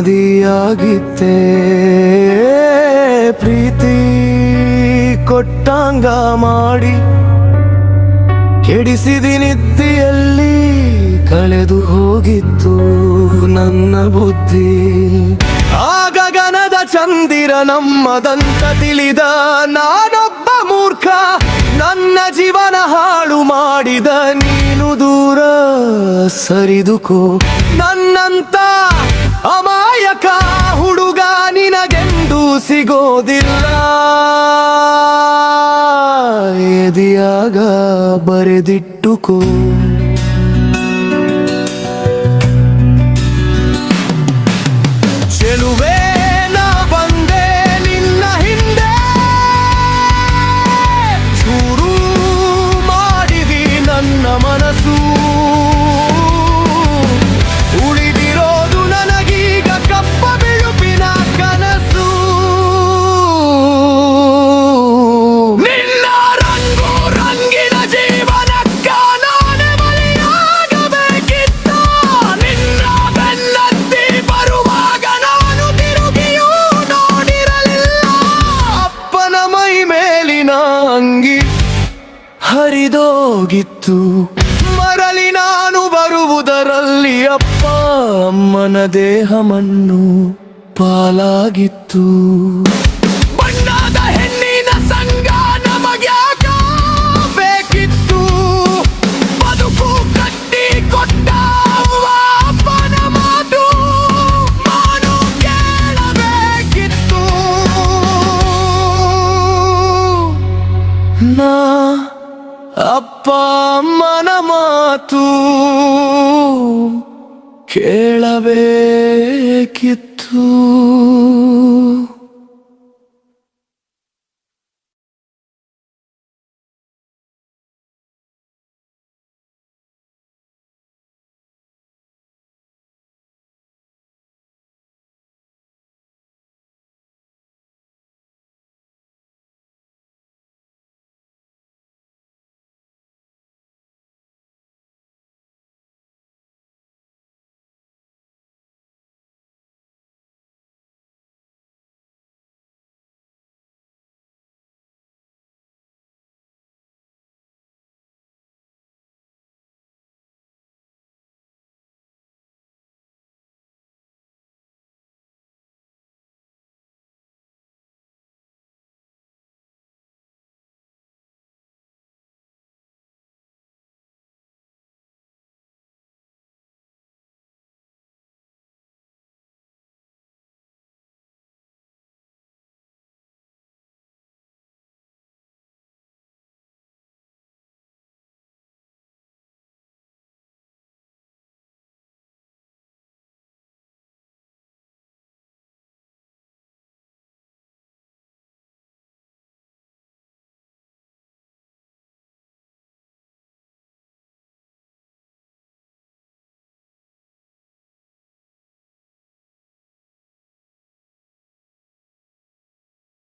ಮದುವೆಯಾಗಿದ್ದೆ ಪ್ರೀತಿ ಕೊಟ್ಟಂಗ ಮಾಡಿ ಕೆಡಿಸಿದಿ ನಿದ್ದೆಯಲ್ಲಿ ಕಳೆದು ಹೋಗಿತ್ತು ನನ್ನ ಬುದ್ಧಿ. ಆಗ ಗನದ ಚಂದಿರ ನಮ್ಮದಂತ ತಿಳಿದ ನಾನೊಬ್ಬ ಮೂರ್ಖ, ನನ್ನ ಜೀವನ ಹಾಳು ಮಾಡಿದ ನೀನು ದೂರ ಸರಿದುಕೋ. ನನ್ನಂತ ಎದಿಯಾಗ ಬರೆದಿಟ್ಟುಕೋ ಹರಿದೋಗಿತ್ತು ಮರಳಿ ನಾನು ಬರುವುದರಲ್ಲಿ ಅಪ್ಪ ಅಮ್ಮನ ದೇಹವನ್ನು ಪಾಲಾಗಿತ್ತು. ಅಪ್ಪ ಅಮ್ಮನ ಮಾತು ಕೇಳಬೇಕಿತ್ತು.